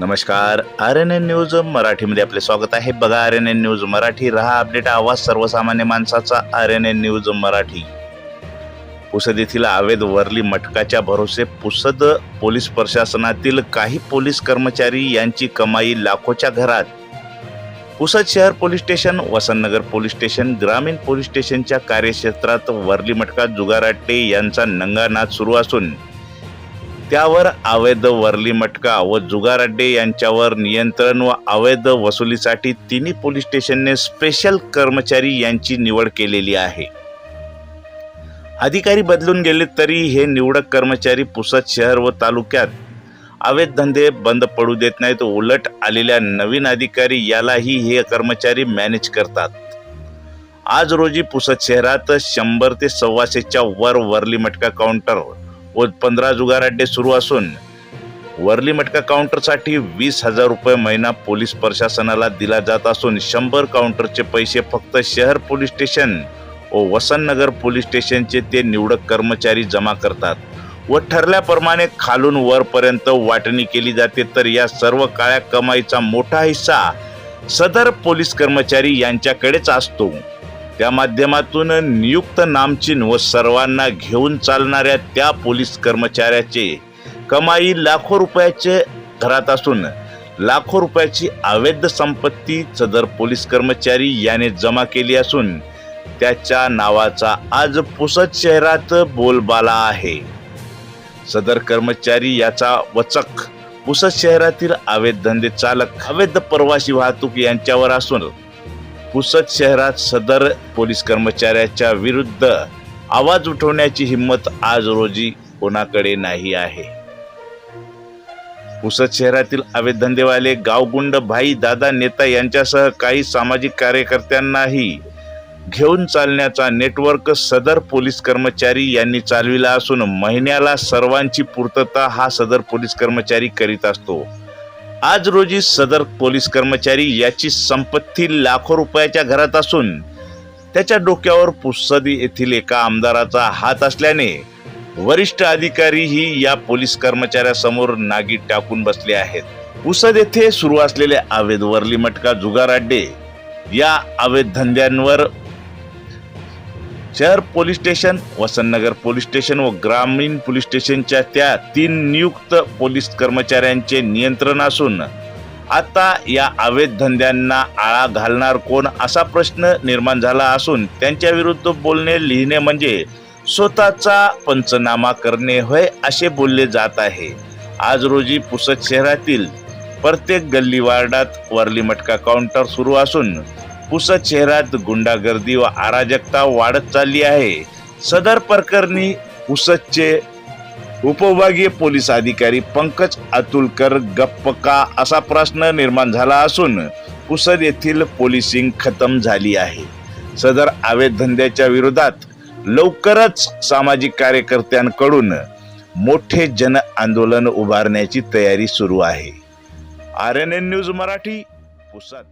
नमस्कार. R N N news मराठीमध्ये आपले स्वागत आहे. बघा R N N news Marathi. रहा अपडेट आवाज सर्वसामान्य माणसाचा R N N news Marathi. Pusad येथील आवेद वरली मटकाच्या भरोसे पुसद पोलीस प्रशासनातील काही पोलीस कर्मचारी यांची कमाई लाखोच्या घरात. पुसद शहर police station Vasantnagar police station ग्रामीण पोलीस स्टेशनच्या कार्यक्षेत्रात वरली मटका जुगाराटे यांचा नंगानाद सुरू असून त्यावर अवैध वरली मटका व जुगार अड्डे यांच्यावर नियंत्रण व अवैध वसुलीसाठी तिन्ही पोलीस स्टेशनने स्पेशल कर्मचारी यांची निवड केलेली आहे. अधिकारी बदलून गेले तरी हे निवडक कर्मचारी पुसद शहर व तालुक्यात अवैध धंदे बंद पडू देत नाहीत. उलट आलेल्या नवीन अधिकारी यालाही हे कर्मचारी मॅनेज करतात. आज रोजी पुसद शहरात शंभर ते सव्वाशेच्या वर वरली मटका काउंटर व पंधरा जुगार अड्डे सुरू असून वरली मटका काउंटरसाठी वीस हजार रुपये महिना पोलीस प्रशासनाला दिला जात असून शंभर काउंटरचे पैसे फक्त शहर पोलीस स्टेशन व वसंतनगर पोलीस स्टेशनचे ते निवडक कर्मचारी जमा करतात व ठरल्याप्रमाणे खालून वरपर्यंत वाटणी केली जाते. तर या सर्व काळ्या कमाईचा मोठा हिस्सा सदर पोलीस कर्मचारी यांच्याकडेच असतो. त्या माध्यमातून नियुक्त नामचिन व सर्वांना घेऊन चालणाऱ्या त्या पोलीस कर्मचाऱ्याचे कमाई लाखो रुपयाचे घरात असून लाखो रुपयाची अवैध संपत्ती सदर पोलीस कर्मचारी याने जमा केली असून त्याच्या नावाचा आज पुसद शहरात बोलबाला आहे. सदर कर्मचारी याचा वचक पुसद शहरातील अवैध धंदे चालक अवैध प्रवासी वाहतूक यांच्यावर असून पुसद शहरात सदर पोलीस कर्मचाऱ्याच्या विरुद्ध आवाज उठवण्याची हिंमत आज रोजी कोणाकडे नाही आहे. पुसद शहरातील अवैध धंदेवाले गावगुंड भाई दादा नेता यांच्यासह काही सामाजिक कार्यकर्त्यांनाही घेऊन चालण्याचा नेटवर्क सदर पोलीस कर्मचारी यांनी चालविला असून महिन्याला सर्वांची पूर्तता हा सदर पोलीस कर्मचारी करीत असतो. आज रोजी सदर पोलीस कर्मचारी याची संपत्ती लाखो रुपयाच्या घरात असून त्याच्या डोक्यावर पुसदी येथील एका आमदाराचा हात असल्याने वरिष्ठ अधिकारीही या पोलीस कर्मचाऱ्यासमोर नागी टाकून बसले आहेत. पुसद येथे सुरू असलेले अवैध वरली मटका जुगार अड्डे या अवैध धंद्यांवर शहर police station Vasantnagar police station व ग्रामीण पोलीस स्टेशनच्या त्या तीन नियुक्त पोलीस कर्मचाऱ्यांचे नियंत्रण असून आता या अवैध धंद्यांना आळा घालणार कोण असा प्रश्न निर्माण झाला असून त्यांच्याविरुद्ध बोलणे लिहिणे म्हणजे स्वतःचा पंचनामा करणे होय असे बोलले जात आहे. आज रोजी पुसद शहरातील प्रत्येक गल्ली वार्डात वरली मटका काउंटर सुरू असून पुसद शहरात गुंडागर्दी व अराजकता वाढत चालली आहे. सदर प्रकरणी पुसदचे उपविभागीय पोलीस अधिकारी पंकज अतुलकर गप्प का असा प्रश्न निर्माण झाला असून पुसद येथील पोलिसिंग खतम झाली आहे. सदर अवैध धंद्याच्या विरोधात लवकरच सामाजिक कार्यकर्त्यांकडून मोठे जन आंदोलन उभारण्याची तयारी सुरू आहे. R N N news Marathi Pusad